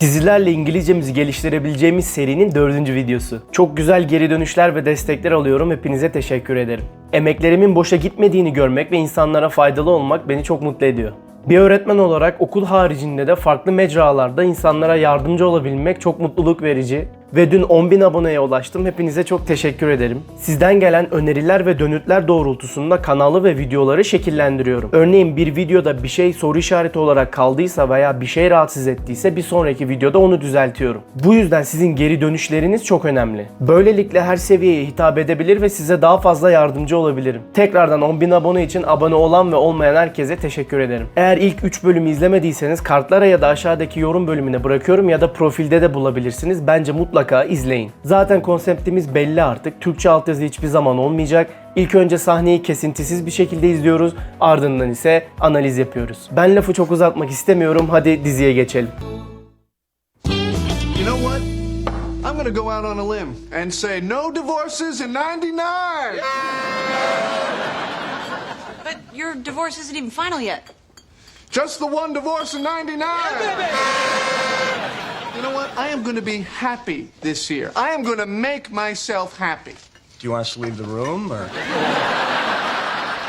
Dizilerle İngilizcemizi geliştirebileceğimiz serinin dördüncü videosu. Çok güzel geri dönüşler ve destekler alıyorum. Hepinize teşekkür ederim. Emeklerimin boşa gitmediğini görmek ve insanlara faydalı olmak beni çok mutlu ediyor. Bir öğretmen olarak okul haricinde de farklı mecralarda insanlara yardımcı olabilmek çok mutluluk verici ve dün 10.000 aboneye ulaştım. Hepinize çok teşekkür ederim. Sizden gelen öneriler ve dönütler doğrultusunda kanalı ve videoları şekillendiriyorum. Örneğin bir videoda bir şey soru işareti olarak kaldıysa veya bir şey rahatsız ettiyse bir sonraki videoda onu düzeltiyorum. Bu yüzden sizin geri dönüşleriniz çok önemli. Böylelikle her seviyeye hitap edebilir ve size daha fazla yardımcı olabilirim. Tekrardan 10.000 abone için abone olan ve olmayan herkese teşekkür ederim. Eğer ilk 3 bölümü izlemediyseniz kartlara ya da aşağıdaki yorum bölümüne bırakıyorum ya da profilde de bulabilirsiniz. Bence mutlaka izleyin. Zaten konseptimiz belli artık. Türkçe altyazı hiçbir zaman olmayacak. İlk önce sahneyi kesintisiz bir şekilde izliyoruz. Ardından ise analiz yapıyoruz. Ben lafı çok uzatmak istemiyorum. Hadi diziye geçelim. You know what? I'm gonna go out on a limb and say no divorces in 99! But your divorce isn't even final yet. Just the one divorce in 99! You know what? I am gonna be happy this year. I am gonna make myself happy. Do you want us to leave the room or?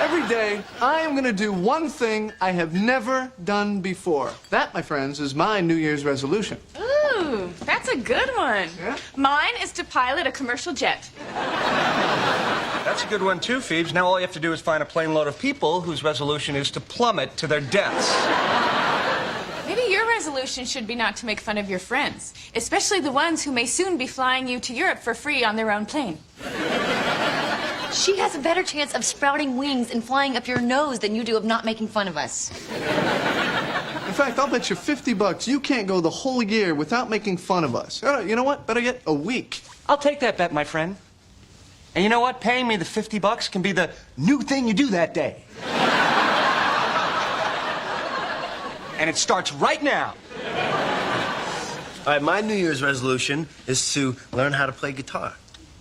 Every day, I am gonna do one thing I have never done before. That, my friends, is my New Year's resolution. Ooh, that's a good one. Yeah? Mine is to pilot a commercial jet. That's a good one too, Phoebes. Now all you have to do is find a plane load of people whose resolution is to plummet to their deaths. Maybe resolution should be not to make fun of your friends, especially the ones who may soon be flying you to Europe for free on their own plane. She has a better chance of sprouting wings and flying up your nose than you do of not making fun of us. In fact, I'll bet you 50 bucks you can't go the whole year without making fun of us. Uh, You know what? Better yet, a week. I'll take that bet, my friend. And you know what? Paying me the 50 bucks can be the new thing you do that day. and it starts right now. All right, my New Year's resolution is to learn how to play guitar.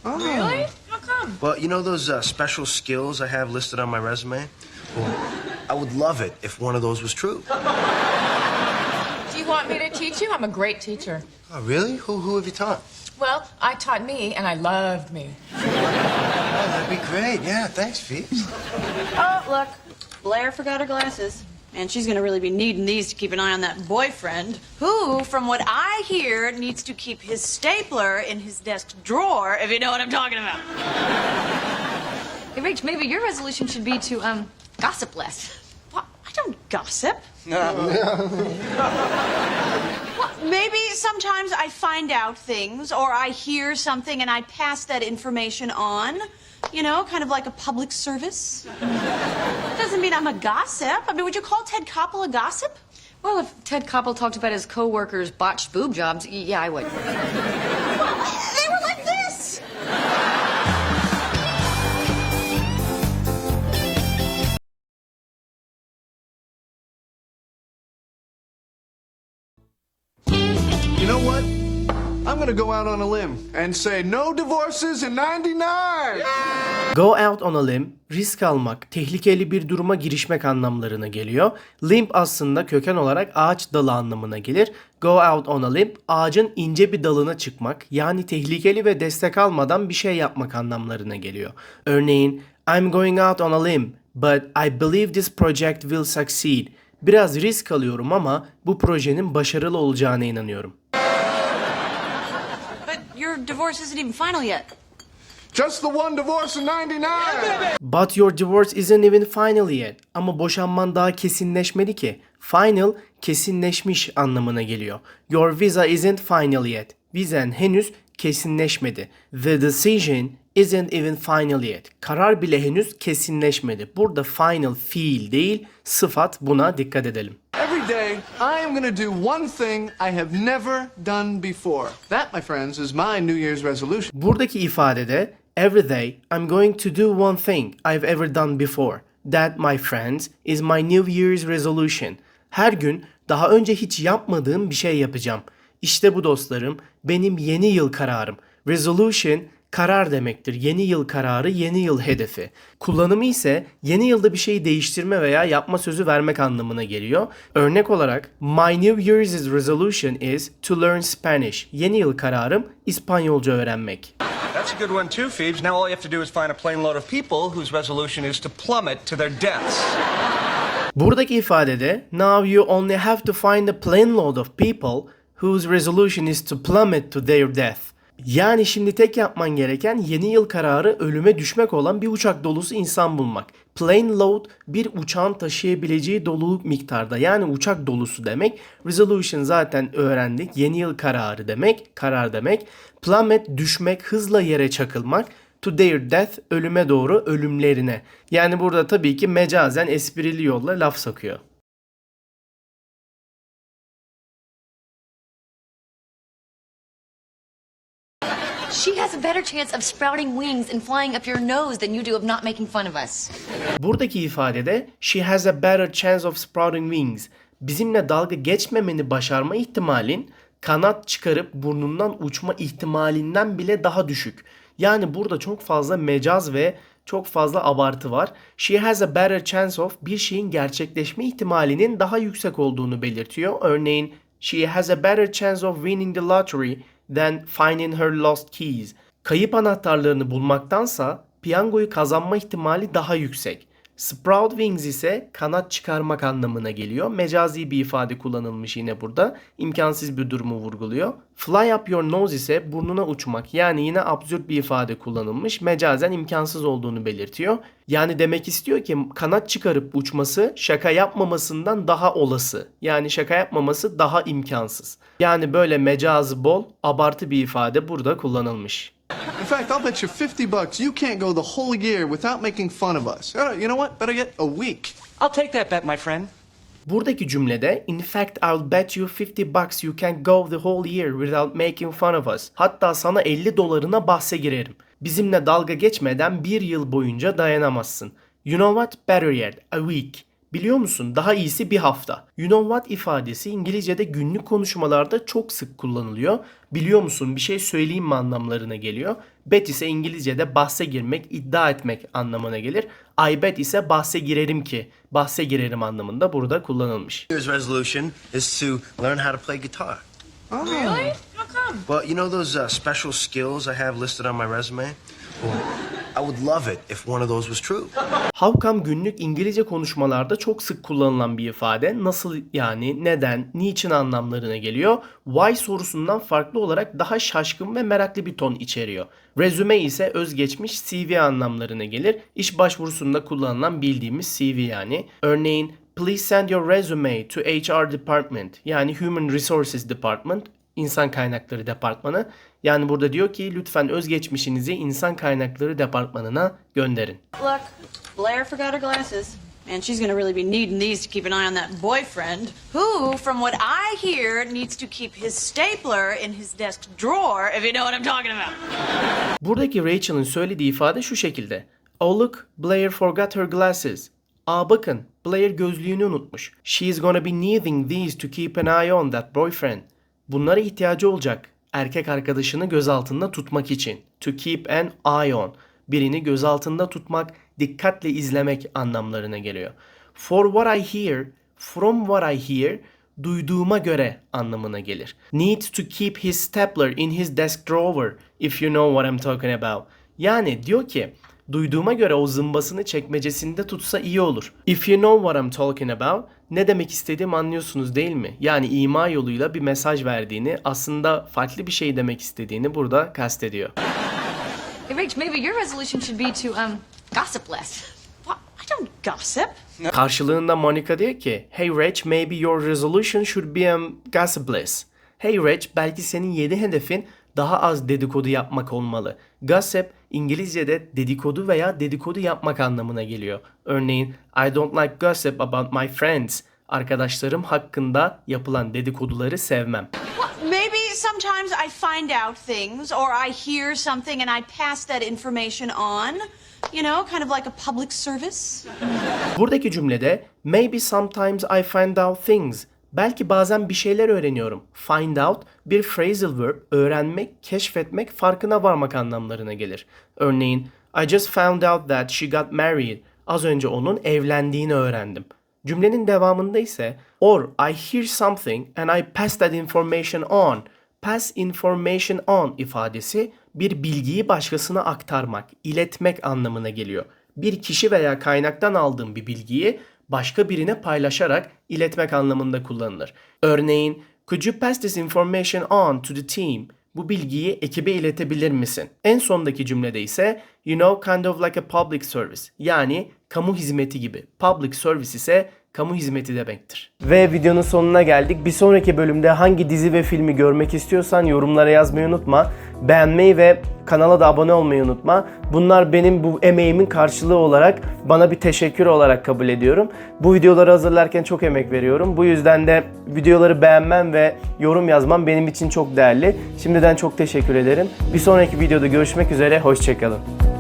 Oh. Really? How come? Well, you know those uh, special skills I have listed on my resume? Well, I would love it if one of those was true. Do you want me to teach you? I'm a great teacher. Oh, really? Who, who have you taught? Well, I taught me, and I loved me. Oh, that'd be great. Yeah, thanks, Phoebes. Oh, look. Blair forgot her glasses. And she's gonna really be needing these to keep an eye on that boyfriend, who, from what I hear, needs to keep his stapler in his desk drawer, if you know what I'm talking about. Hey, Rach, maybe your resolution should be to um gossip less. What? I don't gossip. No. Well, maybe sometimes I find out things or I hear something and I pass that information on. You know, kind of like a public service. Doesn't mean I'm a gossip. I mean, would you call Ted Koppel a gossip? Well, if Ted Koppel talked about his coworkers' botched boob jobs, yeah, I would. They were like this. You know what? I'm gonna go out on a limb and say no divorces in 99! Go out on a limb, risk almak, tehlikeli bir duruma girişmek anlamlarına geliyor. Limb aslında köken olarak ağaç dalı anlamına gelir. Go out on a limb, ağacın ince bir dalına çıkmak, yani tehlikeli ve destek almadan bir şey yapmak anlamlarına geliyor. Örneğin, I'm going out on a limb, but I believe this project will succeed. Biraz risk alıyorum ama bu projenin başarılı olacağına inanıyorum. Your divorce isn't even final yet. Just the one divorce in 99! But your divorce isn't even final yet. Ama boşanman daha kesinleşmedi ki. Final kesinleşmiş anlamına geliyor. Your visa isn't final yet. Vizen henüz kesinleşmedi. The decision isn't even final yet. Karar bile henüz kesinleşmedi. Burada final fiil değil, sıfat buna dikkat edelim. Every day, I am gonna do one thing I have never done before. That, my friends, is my New Year's resolution. Buradaki ifadede every day I'm going to do one thing I've ever done before. That my friends is my New Year's resolution. Her gün daha önce hiç yapmadığım bir şey yapacağım. İşte bu dostlarım benim yeni yıl kararım. Resolution karar demektir. Yeni yıl kararı, yeni yıl hedefi. Kullanımı ise yeni yılda bir şeyi değiştirme veya yapma sözü vermek anlamına geliyor. Örnek olarak My New Year's resolution is to learn Spanish. Yeni yıl kararım İspanyolca öğrenmek. That's a good one too, Phoebes. Now all you have to do is find a plane load of people whose resolution is to plummet to their deaths. Buradaki ifadede now you only have to find a plane load of people whose resolution is to plummet to their death. Yani şimdi tek yapman gereken yeni yıl kararı ölüme düşmek olan bir uçak dolusu insan bulmak. Plane load bir uçağın taşıyabileceği dolu miktarda yani uçak dolusu demek. Resolution zaten öğrendik. Yeni yıl kararı demek, karar demek. Plummet düşmek, hızla yere çakılmak. To their death ölüme doğru ölümlerine. Yani burada tabii ki mecazen esprili yolla laf sokuyor. Better chance of sprouting wings and flying up your nose than you do of not making fun of us. Buradaki ifadede she has a better chance of sprouting wings. Bizimle dalga geçmemeni başarma ihtimalin kanat çıkarıp burnundan uçma ihtimalinden bile daha düşük. Yani burada çok fazla mecaz ve çok fazla abartı var. She has a better chance of bir şeyin gerçekleşme ihtimalinin daha yüksek olduğunu belirtiyor. Örneğin she has a better chance of winning the lottery than finding her lost keys. Kayıp anahtarlarını bulmaktansa piyangoyu kazanma ihtimali daha yüksek. Sprout wings ise kanat çıkarmak anlamına geliyor. Mecazi bir ifade kullanılmış yine burada. İmkansız bir durumu vurguluyor. Fly up your nose ise burnuna uçmak. Yani yine absürt bir ifade kullanılmış. Mecazen imkansız olduğunu belirtiyor. Yani demek istiyor ki kanat çıkarıp uçması şaka yapmamasından daha olası. Yani şaka yapmaması daha imkansız. Yani böyle mecazı bol, abartı bir ifade burada kullanılmış. In fact, I'll bet you 50 bucks you can't go the whole year without making fun of us. You know what? Better get a week. I'll take that bet, my friend. Buradaki cümlede in fact I'll bet you 50 bucks you can go the whole year without making fun of us. Hatta sana 50 dolarına bahse girerim. Bizimle dalga geçmeden bir yıl boyunca dayanamazsın. You know what? Better yet, a week. Biliyor musun? Daha iyisi bir hafta. You know what ifadesi İngilizce'de günlük konuşmalarda çok sık kullanılıyor. Biliyor musun? Bir şey söyleyeyim mi anlamlarına geliyor. Bet ise İngilizce'de bahse girmek, iddia etmek anlamına gelir. I bet ise bahse girerim ki, bahse girerim anlamında burada kullanılmış. Year's resolution is to learn how to play guitar. Really? How come? Well, you know those uh, special skills I have listed on my resume? I would love it if one of those was true. How come günlük İngilizce konuşmalarda çok sık kullanılan bir ifade. Nasıl yani, neden, niçin anlamlarına geliyor. Why sorusundan farklı olarak daha şaşkın ve meraklı bir ton içeriyor. Resume ise özgeçmiş CV anlamlarına gelir. İş başvurusunda kullanılan bildiğimiz CV yani. Örneğin Please send your resume to HR department yani Human Resources Department İnsan Kaynakları Departmanı. Yani burada diyor ki lütfen özgeçmişinizi İnsan Kaynakları Departmanına gönderin. Look, Blair forgot her glasses. And she's gonna really be needing these to keep an eye on that boyfriend, who, from what I hear, needs to keep his stapler in his desk drawer, if you know what I'm talking about. Buradaki Rachel'ın söylediği ifade şu şekilde. Oh look, Blair forgot her glasses. Aa bakın, Blair gözlüğünü unutmuş. She's gonna be needing these to keep an eye on that boyfriend. Bunlara ihtiyacı olacak. Erkek arkadaşını göz altında tutmak için. To keep an eye on. Birini göz altında tutmak, dikkatle izlemek anlamlarına geliyor. For what I hear, from what I hear, duyduğuma göre anlamına gelir. Needs to keep his stapler in his desk drawer if you know what I'm talking about. Yani diyor ki duyduğuma göre o zımbasını çekmecesinde tutsa iyi olur. If you know what I'm talking about ne demek istediğimi anlıyorsunuz değil mi? Yani ima yoluyla bir mesaj verdiğini aslında farklı bir şey demek istediğini burada kastediyor. Hey, Rach, maybe your resolution should be to um gossip less. What? I don't gossip. Karşılığında Monica diyor ki Hey Rach, maybe your resolution should be um, gossip less. Hey Rach, belki senin yedi hedefin daha az dedikodu yapmak olmalı. Gossip İngilizce'de dedikodu veya dedikodu yapmak anlamına geliyor. Örneğin I don't like gossip about my friends. Arkadaşlarım hakkında yapılan dedikoduları sevmem. Maybe sometimes I find out things or I hear something and I pass that information on. You know, kind of like a public service. Buradaki cümlede maybe sometimes I find out things. Belki bazen bir şeyler öğreniyorum. Find out bir phrasal verb öğrenmek, keşfetmek, farkına varmak anlamlarına gelir. Örneğin I just found out that she got married. Az önce onun evlendiğini öğrendim. Cümlenin devamında ise or I hear something and I pass that information on. Pass information on ifadesi bir bilgiyi başkasına aktarmak, iletmek anlamına geliyor. Bir kişi veya kaynaktan aldığım bir bilgiyi başka birine paylaşarak iletmek anlamında kullanılır. Örneğin, could you pass this information on to the team? Bu bilgiyi ekibe iletebilir misin? En sondaki cümlede ise you know kind of like a public service. Yani kamu hizmeti gibi. Public service ise kamu hizmeti demektir. Ve videonun sonuna geldik. Bir sonraki bölümde hangi dizi ve filmi görmek istiyorsan yorumlara yazmayı unutma. Beğenmeyi ve kanala da abone olmayı unutma. Bunlar benim bu emeğimin karşılığı olarak bana bir teşekkür olarak kabul ediyorum. Bu videoları hazırlarken çok emek veriyorum. Bu yüzden de videoları beğenmem ve yorum yazmam benim için çok değerli. Şimdiden çok teşekkür ederim. Bir sonraki videoda görüşmek üzere. Hoşçakalın.